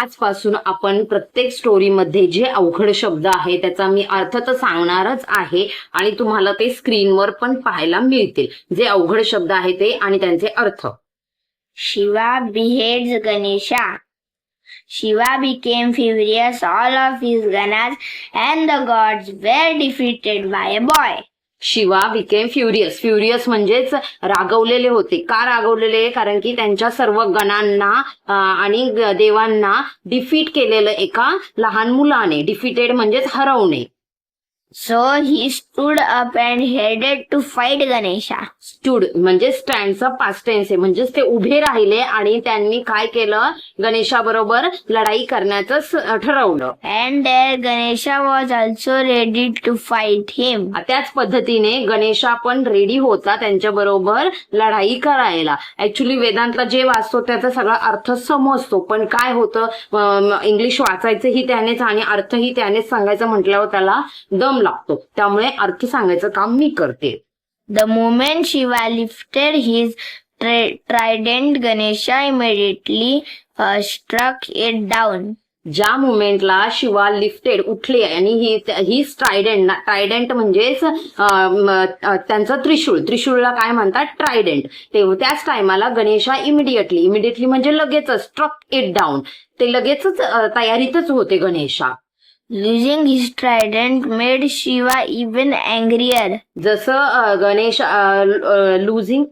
आजपासून आपण प्रत्येक स्टोरीमध्ये जे अवघड शब्द आहे त्याचा मी अर्थ तर सांगणारच आहे आणि तुम्हाला ते स्क्रीनवर पण पाहायला मिळतील जे अवघड शब्द आहे ते आणि त्यांचे अर्थ Shiva beheads Ganesha Shiva became furious. All of his Ganas and the gods were defeated by a boy. Shiva became furious furious म्हणजेच रागवलेले होते. का रागवलेले? कारण की त्यांच्या सर्व गणांना आणि देवांना डिफीट केलेलं एका लहान मुलाने. डिफिटेड म्हणजेच हरवणे. So he stood up and headed to fight Ganesha. Stood म्हणजे स्टँडचा पास्ट टेन्स आहे. म्हणजेच ते उभे राहिले आणि त्यांनी काय केलं? गणेशाबरोबर लढाई करण्याचं स- ठरवलं. And there Ganesha was also ready to fight him. त्याच पद्धतीने गणेशा पण रेडी होता त्यांच्या बरोबर लढाई करायला. ऍक्च्युली वेदांतला जे वाचतो त्याचा सगळा अर्थ समजतो. पण काय होतं? इंग्लिश वाचायचंही त्यानेच आणि अर्थही त्यानेच सांगायचं म्हटल्यावर त्याला दम लागतो. त्यामुळे अर्थ सांगायचं काम मी करते. The moment Shiva lifted his tri- trident, Ganesha immediately uh, struck it down. ज्या मुमेंटला शिवा लिफ्टेड उठले आणि ही ही ट्रायडेंट ट्रायडेंट म्हणजेच त्यांचं त्रिशूळ. त्रिशूळला काय म्हणतात? ट्रायडेंट तेव्हा त्याच टायमाला गणेशा इमिडिएटली इमिडिएटली म्हणजे लगेचच स्ट्रक इट डाऊन ते लगेचच तयारीतच होते Ganesha Losing his trident made Shiva even angrier. जसं Ganesh losing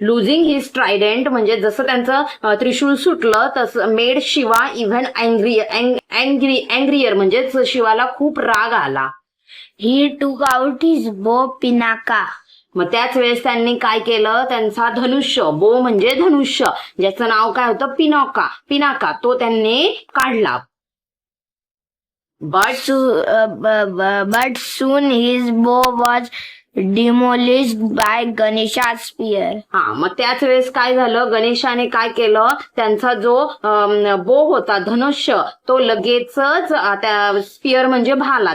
losing his trident म्हणजे जसं त्यांचं अं, त्रिशूळ सुटलं तसं made Shiva even angry angry angrier म्हणजेच शिवाला खूप राग आला. He took out his bow Pinaka. मग त्याच वेळेस त्यांनी काय केलं? त्यांचा धनुष्य बो म्हणजे धनुष्य ज्याचं नाव काय होतं? पिनोका पिनाका तो त्यांनी काढला. But soon, uh, but soon his bow was demolish by Ganesha spear हा मग त्याच वेळेस काय झालं? गणेशाने काय केलं? त्यांचा जो बो होता धनुष्य तो लगेचच त्या स्पियर म्हणजे भाला.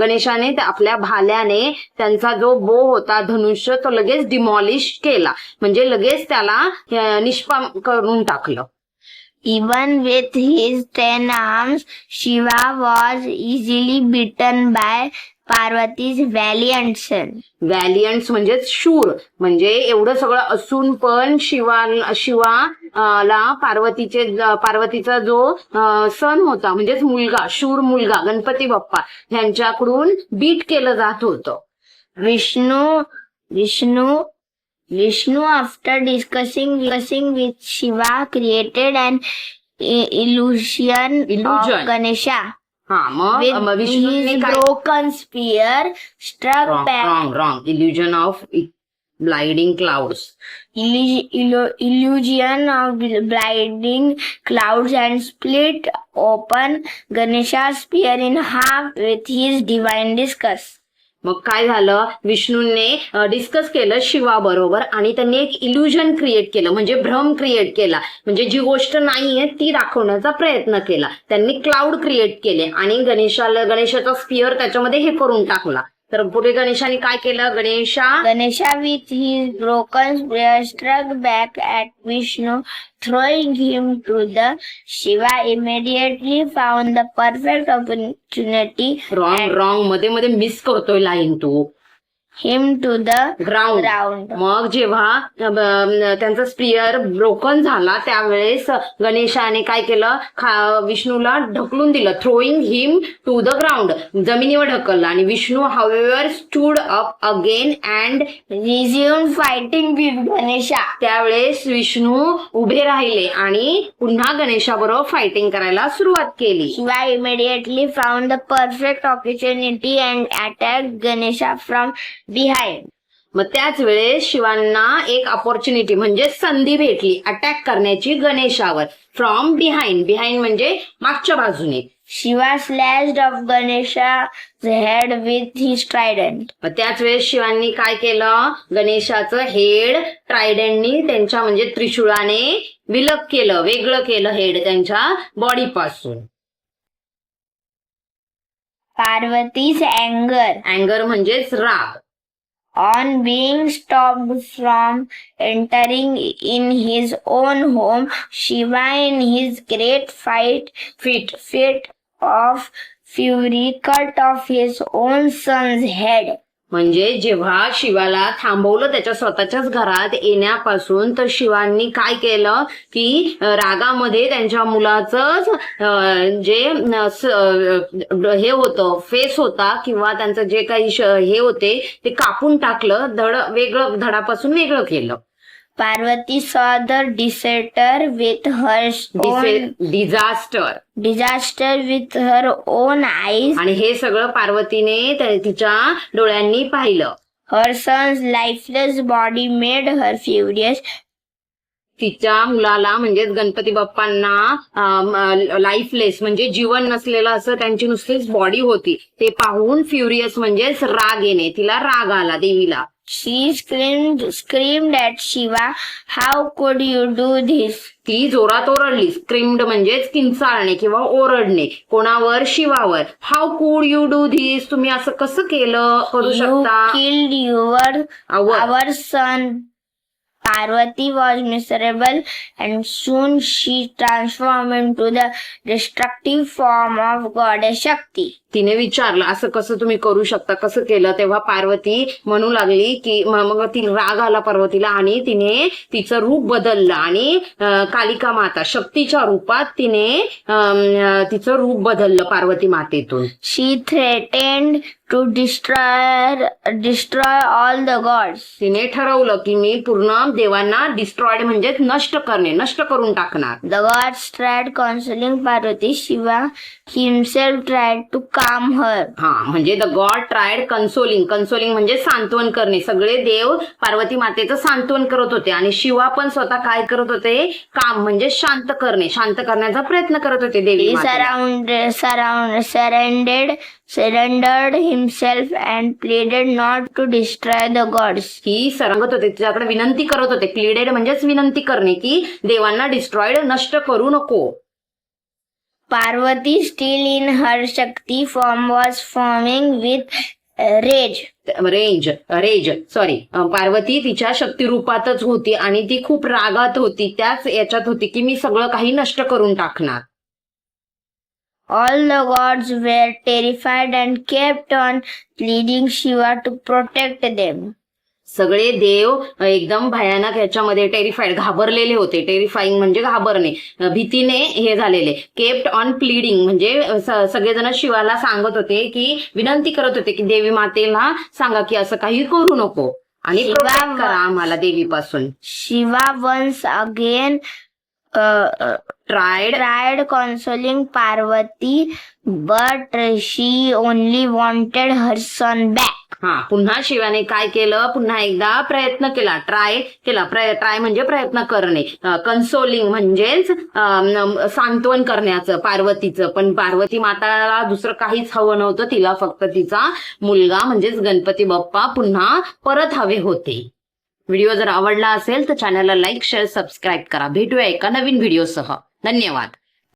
गणेशाने आपल्या भाल्याने त्यांचा जो बो होता धनुष्य तो लगेच डिमॉलिश केला. म्हणजे लगेच त्याला निष्पाम करून टाकलं. Even with his ten arms, Shiva was easily beaten by Parvati's valiant son. व्हॅलियंट्स म्हणजे शूर म्हणजे एवढं सगळं असून पण शिवा शिवा ला पार्वतीचे पार्वतीचा जो सण होता म्हणजेच मुलगा शूर मुलगा गणपती बाप्पा ह्यांच्याकडून बीट केलं जात होतं Vishnu, Vishnu, Vishnu, after discussing, discussing with Shiva, created an i- illusion, Illusion. of Ganesha. हा मग With मग विष्णूने his काय broken spear, struck wrong back wrong wrong illusion of blinding clouds illu- illu- illusion of blinding clouds and split open Ganesha's spear in half with his divine discus. मग काय झालं? विष्णूने discuss केलं शिवा बरोबर आणि त्यांनी एक इल्युजन क्रिएट केलं म्हणजे भ्रम क्रिएट केला. म्हणजे जी गोष्ट नाहीये ती दाखवण्याचा प्रयत्न केला. त्यांनी क्लाउड क्रिएट केले आणि गणेशाला गणेशाचा स्पिअर त्याच्यामध्ये हे करून टाकला. तर पुढे गणेशाने काय केलं? Ganesha Ganesha with he broken struck back at Vishnu throwing him to the Shiva immediately found the perfect opportunity wrong रॉंगमध्ये मध्ये मिस करतोय लाईन तू. Him to the ground ground. मग जेव्हा त्यांचा स्प्रियर ब्रोकन झाला त्यावेळेस गणेशाने काय केलं विष्णूला ढकलून दिलं throwing him to the ground जमिनीवर ढकललं आणि Vishnu however stood up again and Resumed fighting with Ganesha. त्यावेळेस विष्णू उभे राहिले आणि पुन्हा गणेशाबरोबर फायटिंग करायला सुरुवात केली Shiva immediately found the perfect opportunity and attacked Ganesha from behind. मग त्याच वेळेस शिवांना एक ऑपॉर्च्युनिटी म्हणजे संधी भेटली. अटॅक करण्याची गणेशावर. फ्रॉम बिहाइंड बिहाइंड म्हणजे मागच्या बाजूने. Shiva slashed off Ganesha's head with his trident. मग त्याच वेळेस शिवांनी काय केलं? गणेशाचं हेड ट्रायडंटनी त्यांच्या म्हणजे त्रिशूळाने विलग केलं. वेगळं केलं हेड त्यांच्या बॉडीपासून Parvati's anger. अँगर म्हणजेच राग. On being stopped from entering in his own home, Shiva, in his great fight, fit, fit of fury, cut off his own son's head. म्हणजे जेव्हा शिवाला थांबवलं त्याच्या स्वतःच्याच घरात येण्यापासून तर शिवांनी काय केलं की रागामध्ये त्यांच्या मुलाचं जे हे होतं फेस होता किंवा त्यांचं जे काही हे होते ते कापून टाकलं धड वेगळं धडापासून वेगळं केलं. Parvati saw the disaster with her own disaster disaster with her own eyes. आणि हे सगळं पार्वतीने त्या- तिच्या डोळ्यांनी पाहिलं Her son's lifeless body made her furious. तिच्या मुलाला म्हणजेच गणपती बाप्पांना लाईफलेस म्हणजे जीवन नसलेलं असं त्यांची नुसतीच बॉडी होती. ते पाहून फ्युरियस म्हणजेच राग येणे तिला राग आला देवीला. She screamed, screamed at Shiva, How could you do this? ती जोरात ओरडली. स्क्रिम्ड म्हणजेच किंचाळणे किंवा ओरडणे. कोणावर? शिवावर. How could you do this तुम्ही असं कसं केलं? करू शकता? your, our our son. Parvati was miserable and soon she transformed into the destructive form of goddess Shakti. तिने विचारलं असं कसं तुम्ही करू शकता कसं केलं तेव्हा पार्वती म्हणू लागली की मग ती राग आला पार्वतीला आणि तिने तिचं रूप बदललं आणि कालिका माता शक्तीच्या रूपात तिने तिचं रूप बदललं Parvati मातेतून She threatened to destroy, destroy all the gods. तिने ठरवलं की मी पूर्ण देवांना डिस्ट्रॉइड म्हणजेच नष्ट करणे नष्ट करून टाकणार The gods tried consoling Parvati. Shiva himself tried to calm her. हा म्हणजे the god tried consoling consoling म्हणजे सांत्वन करणे. सगळे देव पार्वती मातेचं सांत्वन करत होते. आणि शिवा पण स्वतः काय करत होते? काम म्हणजे शांत करणे. शांत करण्याचा प्रयत्न करत होते देवी surrounded, surround, surrendered, surrendered himself and pleaded not to destroy the gods. ही सरंगत होते. तिच्याकडे विनंती करत होते. क्लिडेड म्हणजेच विनंती करणे की देवांना डिस्ट्रॉइड नष्ट करू नको. Parvati, still in her Shakti form, was forming with uh, rage. Range rage sorry Parvati तिच्या शक्तिरूपातच होती आणि ती खूप रागात होती त्याच याच्यात होती की मी सगळं काही नष्ट करून टाकणार All the gods were terrified and kept on pleading Shiva to protect them. सगळे देव एकदम भयानक ह्याच्यामध्ये टेरिफाईड घाबरलेले होते. टेरिफाईंग म्हणजे घाबरणे. भीतीने हे झालेले. केप्ट ऑन प्लीडिंग म्हणजे सगळेजण शिवाला सांगत होते की विनंती करत होते की देवी मातेला सांगा की असं काही करू नको. आणि शिवा करा आम्हाला देवीपासून. Shiva once again tried tried consoling Parvati, but she only wanted her son back. हा पुन्हा शिवाने काय केलं? पुन्हा एकदा प्रयत्न केला. ट्राय केला. ट्राय म्हणजे प्रयत्न करणे. कन्सोलिंग म्हणजेच सांत्वन करण्याचं पार्वतीचं. पण पार्वती माताला दुसरं काहीच हवं नव्हतं. तिला फक्त तिचा मुलगा म्हणजेच गणपती बाप्पा पुन्हा परत हवे होते. व्हिडिओ जर आवडला असेल तर चॅनलला लाईक शेअर सबस्क्राईब करा. भेटूया एका नवीन व्हिडिओसह धन्यवाद.